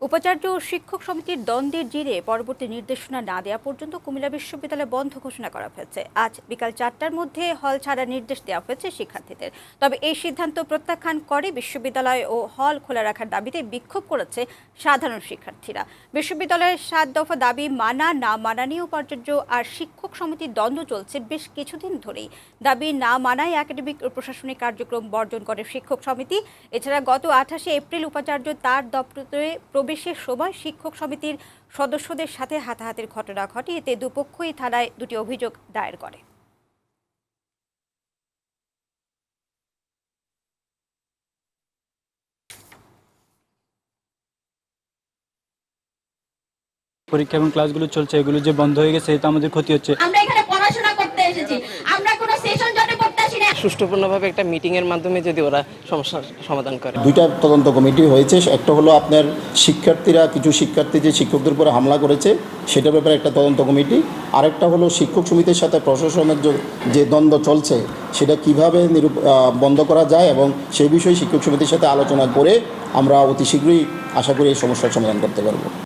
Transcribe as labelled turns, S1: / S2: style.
S1: উপাচার্য ও শিক্ষক সমিতির দ্বন্দ্বের জেরে পরবর্তী নির্দেশনা না দেওয়া পর্যন্ত কুমিল্লা বিশ্ববিদ্যালয় বন্ধ ঘোষণা করা হয়েছে। আজ বিকাল চারটার মধ্যে হল ছাড়ার নির্দেশ দেওয়া হয়েছে শিক্ষার্থীদের। তবে এই সিদ্ধান্ত প্রত্যাখ্যান করে বিশ্ববিদ্যালয় ও হল খোলা রাখার দাবিতে বিক্ষোভ করেছে সাধারণ শিক্ষার্থীরা। বিশ্ববিদ্যালয়ের সাত দফা দাবি মানা, না মানা নিয়ে উপাচার্য আর শিক্ষক সমিতির দ্বন্দ্ব চলছে বেশ কিছুদিন ধরেই। দাবি না মানায় একাডেমিক ও প্রশাসনিক কার্যক্রম বর্জন করে শিক্ষক সমিতি। এছাড়া গত আঠাশে এপ্রিল উপাচার্য তার দপ্তরে প্রবেশের সময় শিক্ষক সমিতির সদস্যদের সাথে হাতাহাতির ঘটনা ঘটে। এতে দুপক্ষই থানায় দুটি অভিযোগ দায়ের করে।
S2: পরীক্ষা এবং ক্লাসগুলো চলছে এগুলো যে বন্ধ হয়ে গেছে এতে আমাদের ক্ষতি হচ্ছে।
S3: আমরা এখানে পড়াশোনা করতে এসেছি। আমরা কোনো সেশন জটে
S4: সুষ্ঠুপূর্ণভাবে একটা মিটিংয়ের মাধ্যমে যদি ওরা সমস্যার সমাধান করে।
S5: দুইটা তদন্ত কমিটি হয়েছে, একটা হলো আপনার শিক্ষার্থীরা, কিছু শিক্ষার্থী যে শিক্ষকদের উপরে হামলা করেছে, সেটার ব্যাপারে একটা তদন্ত কমিটি। আরেকটা হলো শিক্ষক সমিতির সাথে প্রশাসনের যে- দ্বন্দ্ব চলছে, সেটা কীভাবে বন্ধ করা যায় এবং সেই বিষয়ে শিক্ষক সমিতির সাথে আলোচনা করে আমরা অতি শীঘ্রই আশা করি এই সমস্যার সমাধান করতে পারব।